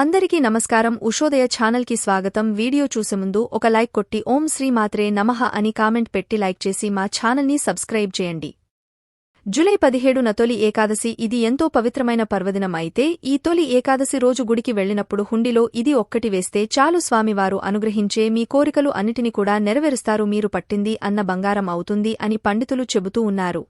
అందరికీ నమస్కారం. ఉషోదయ ఛానల్కి స్వాగతం. వీడియో చూసే ముందు ఒక లైక్ కొట్టి ఓం శ్రీ మాత్రే నమః అని కామెంట్ పెట్టి లైక్ చేసి మా ఛానల్ని సబ్స్క్రైబ్ చేయండి. జూలై పదిహేడున తొలి ఏకాదశి ఇది ఎంతో పవిత్రమైన పర్వదినం అయితే ఈ తొలి ఏకాదశి రోజు గుడికి వెళ్ళినప్పుడు హుండిలో ఇది ఒక్కటి వేస్తే చాలు స్వామివారు అనుగ్రహించే మీ కోరికలు అన్నిటిని కూడా నెరవేరుస్తారు మీరు పట్టింది అన్న బంగారం అవుతుంది అని పండితులు చెబుతూ ఉన్నారు.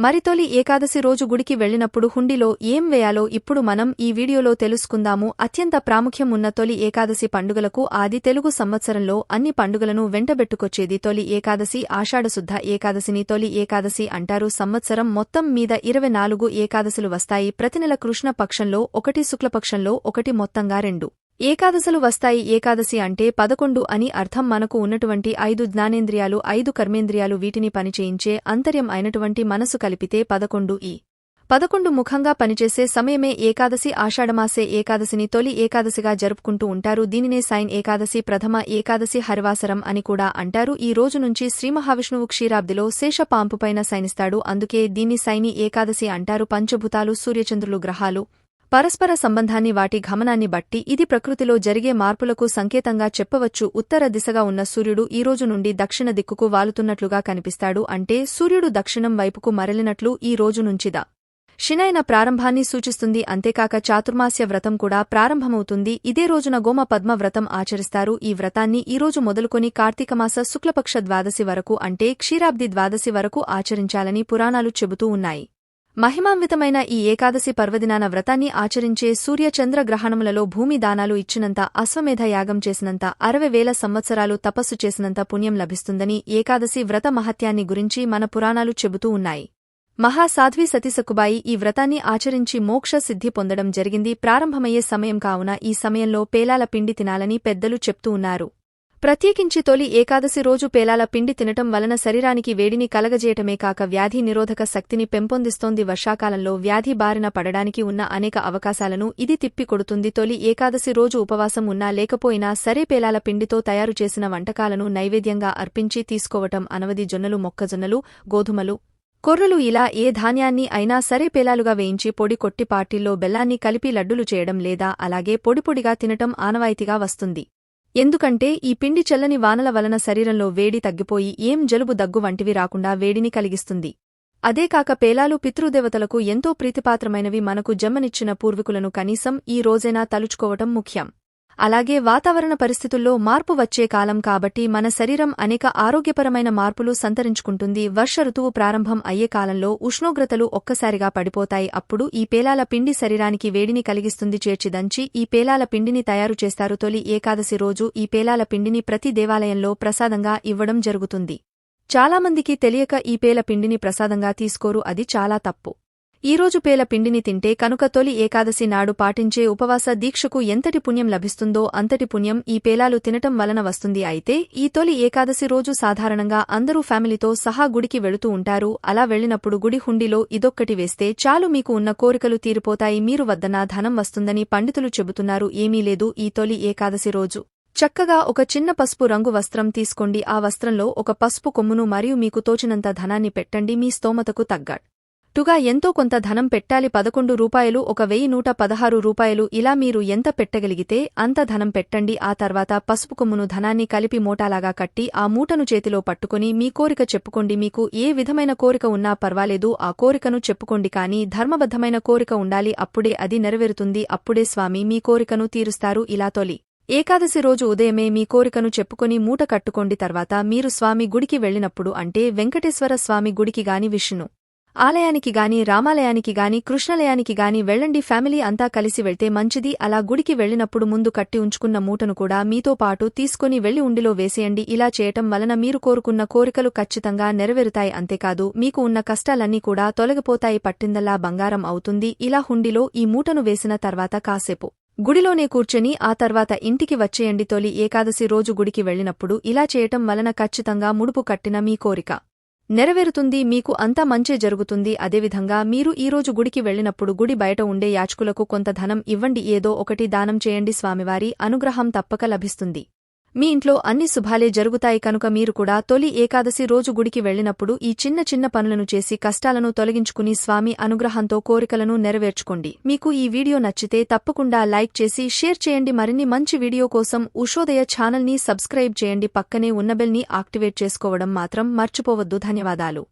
మరి తొలి ఏకాదశి రోజు గుడికి వెళ్ళినప్పుడు హుండిలో ఏం వేయాలో ఇప్పుడు మనం ఈ వీడియోలో తెలుసుకుందాము. అత్యంత ప్రాముఖ్యం ఉన్న తొలి ఏకాదశి పండుగలకు ఆది తెలుగు సంవత్సరంలో అన్ని పండుగలను వెంటబెట్టుకొచ్చేది తొలి ఏకాదశి ఆషాఢశుద్ధ ఏకాదశిని తొలి ఏకాదశి అంటారు. సంవత్సరం మొత్తం మీద ఇరవై నాలుగు ఏకాదశులు వస్తాయి. ప్రతి నెల కృష్ణ పక్షంలో ఒకటి శుక్లపక్షంలో ఒకటి మొత్తంగా రెండు. ఏకాదశలు వస్తాయి. ఏకాదశి అంటే పదకొండు అని అర్థం మనకు ఉన్నటువంటి ఐదు జ్ఞానేంద్రియాలు ఐదు కర్మేంద్రియాలు వీటిని పనిచేయించే అంతర్యం అయినటువంటి మనసు కలిపితే పదకొండు ఈ. పదకొండు ముఖంగా పనిచేసే సమయమే ఏకాదశి ఆషాఢమాసే ఏకాదశిని తొలి ఏకాదశిగా జరుపుకుంటూ ఉంటారు. దీనినే సైన్ ఏకాదశి ప్రథమ ఏకాదశి హరివాసరం అని కూడా అంటారు. ఈ రోజు నుంచి శ్రీమహావిష్ణువు క్షీరాబ్దిలో శేష పాంపుపైన సైనిస్తాడు. అందుకే దీన్ని సైని ఏకాదశి అంటారు. పంచభూతాలు సూర్యచంద్రులు గ్రహాలు. పరస్పర సంబంధాన్ని వాటి గమనాన్ని బట్టి ఇది ప్రకృతిలో జరిగే మార్పులకు సంకేతంగా చెప్పవచ్చు. ఉత్తర దిశగా ఉన్న సూర్యుడు ఈ రోజు నుండి దక్షిణ దిక్కుకు వాలుతున్నట్లుగా కనిపిస్తాడు. అంటే సూర్యుడు దక్షిణం వైపుకు మరలినట్లు ఈ రోజు నుంచిదా. షినైన ప్రారంభాన్ని సూచిస్తుంది. అంతేకాక చాతుర్మాస్య వ్రతం కూడా ప్రారంభమవుతుంది. ఇదే రోజున గోమ పద్మ వ్రతం ఆచరిస్తారు. ఈ వ్రతాన్ని ఈరోజు మొదలుకొని కార్తీకమాస శుక్లపక్ష ద్వాదశి వరకు అంటే క్షీరాబ్ది ద్వాదశి వరకు ఆచరించాలని పురాణాలు చెబుతూ ఉన్నాయి. మహిమాన్వితమైన ఈ ఏకాదశి పర్వదినాన వ్రతాన్ని ఆచరించే సూర్య చంద్ర గ్రహణములలో భూమి దానాలు ఇచ్చినంత అశ్వమేధ యాగం చేసినంత అరవై వేల సంవత్సరాలు తపస్సు చేసినంత పుణ్యం లభిస్తుందని ఏకాదశి వ్రత మహత్యాన్ని గురించి మన పురాణాలు చెబుతూ ఉన్నాయి. మహాసాధ్వి సతీసకుబాయి ఈ వ్రతాన్ని ఆచరించి మోక్ష సిద్ధి పొందడం జరిగింది. ప్రారంభమయ్యే సమయం కావున ఈ సమయంలో పేలాల పిండి తినాలని పెద్దలు చెప్తూ ఉన్నారు. ప్రత్యేకించి తొలి ఏకాదశి రోజు పేలాల పిండి తినటం వలన శరీరానికి వేడిని కలగజేయటమే కాక వ్యాధి నిరోధక శక్తిని పెంపొందిస్తోంది. వర్షాకాలంలో వ్యాధి బారిన పడడానికి ఉన్న అనేక అవకాశాలను ఇది తిప్పికొడుతుంది. తొలి ఏకాదశి రోజు ఉపవాసం ఉన్నా లేకపోయినా సరే పేలాల పిండితో తయారు చేసిన వంటకాలను నైవేద్యంగా అర్పించి తీసుకోవటం అనవది జొన్నలు మొక్కజొన్నలు గోధుమలు కొర్రలు ఇలా ఏ ధాన్యాన్ని అయినా సరే పేలాలుగా వేయించి పొడి కొట్టి పాటిల్లో బెల్లాన్ని కలిపి లడ్డులు చేయడం లేదా అలాగే పొడిపొడిగా తినటం ఆనవాయితీగా వస్తుంది. ఎందుకంటే ఈ పిండి చల్లని వానల వలన శరీరంలో వేడి తగ్గిపోయి ఏం జలుబు దగ్గు వంటివి రాకుండా వేడిని కలిగిస్తుంది. అదే కాక పేలాలు పితృదేవతలకు ఎంతో ప్రీతిపాత్రమైనవి మనకు జమ్మనిచ్చిన పూర్వీకులను కనీసం ఈ రోజైనా తలుచుకోవటం ముఖ్యం. అలాగే వాతావరణ పరిస్థితుల్లో మార్పు వచ్చే కాలం కాబట్టి మన శరీరం అనేక ఆరోగ్యపరమైన మార్పులు సంతరించుకుంటుంది. వర్ష ఋతువు ప్రారంభం అయ్యే కాలంలో ఉష్ణోగ్రతలు ఒక్కసారిగా పడిపోతాయి. అప్పుడు ఈ పేలాల పిండి శరీరానికి వేడిని కలిగిస్తుంది. చేర్చిదంచి ఈ పేలాల పిండిని తయారు చేస్తారు. తొలి ఏకాదశి రోజు ఈ పేలాల పిండిని ప్రతి దేవాలయంలో ప్రసాదంగా ఇవ్వడం జరుగుతుంది. చాలామందికి తెలియక ఈ పేల పిండిని ప్రసాదంగా తీసుకోరు. అది చాలా తప్పు. ఈరోజు పేల పిండిని తింటే కనుక తొలి ఏకాదశి నాడు పాటించే ఉపవాస దీక్షకు ఎంతటి పుణ్యం లభిస్తుందో అంతటి పుణ్యం ఈ పేలాలు తినటం వలన వస్తుంది. అయితే ఈ తొలి ఏకాదశి రోజు సాధారణంగా అందరూ ఫ్యామిలీతో సహా గుడికి వెళుతూ ఉంటారు. అలా వెళ్ళినప్పుడు గుడి హుండీలో ఇదొక్కటి వేస్తే చాలు మీకు ఉన్న కోరికలు తీరిపోతాయి. మీరు వద్దన ధనం వస్తుందని పండితులు చెబుతున్నారు. ఏమీ లేదు ఈ తొలి ఏకాదశి రోజు. చక్కగా ఒక చిన్న పసుపు రంగు వస్త్రం తీసుకోండి. ఆ వస్త్రంలో ఒక పసుపు కొమ్మును మరియు మీకు తోచినంత ధనాన్ని పెట్టండి. మీ స్తోమతకు తగ్గ టుగా ఎంతో కొంత ధనం పెట్టాలి పదకొండు రూపాయలు ఒక వెయ్యి నూట పదహారు రూపాయలు ఇలా మీరు ఎంత పెట్టగలిగితే అంత ధనం పెట్టండి. ఆ తర్వాత పసుపు కొమ్మును ధనాన్ని కలిపి మూటాలాగా కట్టి ఆ మూటను చేతిలో పట్టుకుని మీ కోరిక చెప్పుకోండి. మీకు ఏ విధమైన కోరిక ఉన్నా పర్వాలేదు ఆ కోరికను చెప్పుకోండి. కానీ ధర్మబద్ధమైన కోరిక ఉండాలి అప్పుడే అది నెరవేరుతుంది. అప్పుడే స్వామి మీ కోరికను తీరుస్తారు. ఇలా తొలి ఏకాదశి రోజు ఉదయమే మీ కోరికను చెప్పుకొని మూట కట్టుకోండి. తర్వాత మీరు స్వామి గుడికి వెళ్ళినప్పుడు అంటే వెంకటేశ్వర స్వామి గుడికి గాని విష్ణు ఆలయానికి గాని రామాలయానికి గాని కృష్ణలయానికి గాని వెళ్ళండి. ఫ్యామిలీ అంతా కలిసి వెళ్తే మంచిది. అలా గుడికి వెళ్ళినప్పుడు ముందు కట్టి ఉంచుకున్న మూటను కూడా మీతో పాటు తీసుకుని వెళ్ళి ఉండిలో వేసేయండి. ఇలా చేయటం వలన మీరు కోరుకున్న కోరికలు ఖచ్చితంగా నెరవేరుతాయి. అంతేకాదు మీకు ఉన్న కష్టాలన్నీ కూడా తొలగిపోతాయి. పట్టిందల్లా బంగారం అవుతుంది. ఇలా హుండిలో ఈ మూటను వేసిన తర్వాత కాసేపు గుడిలోనే కూర్చొని ఆ తర్వాత ఇంటికి వచ్చేయండి తొలి. ఏకాదశి రోజు గుడికి వెళ్ళినప్పుడు ఇలా చేయటం వలన ఖచ్చితంగా ముడుపు కట్టిన మీ కోరిక. నెరవేరుతుంది మీకు అంతా మంచే జరుగుతుంది. అదేవిధంగా మీరు ఈరోజు గుడికి వెళ్ళినప్పుడు గుడి బయట ఉండే యాచకులకు కొంత ధనం ఇవ్వండి. ఏదో ఒకటి దానం చేయండి స్వామివారి అనుగ్రహం తప్పక లభిస్తుంది. మీ ఇంట్లో అన్ని శుభాలే జరుగుతాయి కనుక మీరు కూడా తొలి ఏకాదశి రోజు గుడికి వెళ్ళినప్పుడు ఈ చిన్న చిన్న పనులను చేసి కష్టాలను తొలగించుకుని స్వామి అనుగ్రహంతో కోరికలను నెరవేర్చుకోండి. మీకు ఈ వీడియో నచ్చితే తప్పకుండా లైక్ చేసి షేర్ చేయండి. మరిన్ని మంచి వీడియో కోసం ఉషోదయ ఛానల్ని సబ్స్క్రైబ్ చేయండి. పక్కనే ఉన్న బెల్ని యాక్టివేట్ చేసుకోవడం మాత్రం మర్చిపోవద్దు. ధన్యవాదాలు.